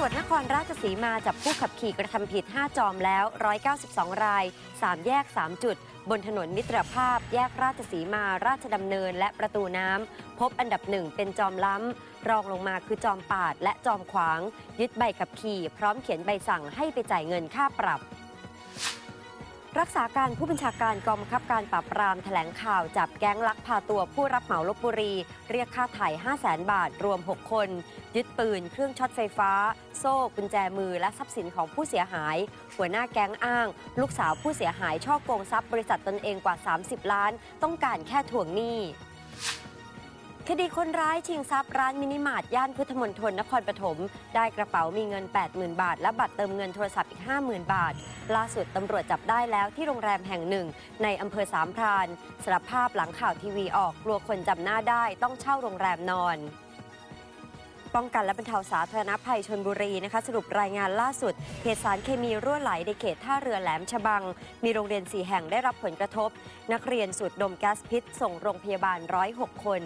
ำรวจนครราชสีมาจับผู้ขับขี่กระทำผิด 5 จอมแล้ว 192 ราย 3 แยก 3 จุด บนถนนมิตรภาพ แยกราชสีมา ราชดำเนิน และประตูน้ำ พบอันดับหนึ่งเป็นจอมล้ำ รองลงมาคือจอมปาด และจอมขวาง ยึดใบขับขี่ พร้อมเขียนใบสั่งให้ไปจ่ายเงินค่าปรับ รักษาการผู้บัญชาการกองบังคับการปราบปรามแถลงข่าวจับแก๊งลักพาตัวผู้รับเหมาลบบุรี เรียกค่าไถ่5 0 0แสนบาท รวม 6 คน ยึดปืน เครื่องช็อตไฟฟ้า โซ่กุญแจมือ และทรัพย์สินของผู้เสียหาย หัวหน้าแก๊งอ้าง ลูกสาวผู้เสียหายช่อโกงทรัพย์บริษัทตนเองกว่า 30 ล้าน ต้องการแค่ทวงหนี้ คดีคนร้ายชิงทรัพย์ร้านมินิมาร์ทย่านพุทธมณฑลนครปฐมได้กระเป๋ามีเงิน 80,000 บาท และบัตรเติมเงินโทรศัพท์อีก 50,000 บาท ล่าสุดตำรวจจับได้แล้วที่โรงแรมแห่งหนึ่ง ในอำเภอสามพรานสารภาพหลังข่าวทีวีออกกลัวคนจำหน้าได้ต้องเช่าโรงแรมนอนป้องกันและบรรเทาสาธารณภัยชนบุรีนะคะ สรุปรายงานล่าสุด เหตุสารเคมีรั่วไหลในเขตท่าเรือแหลมฉบัง มีโรงเรียน 4 แห่งได้รับผลกระทบ นักเรียนสูดดมแก๊สพิษ ส่งโรงพยาบาล 106 คน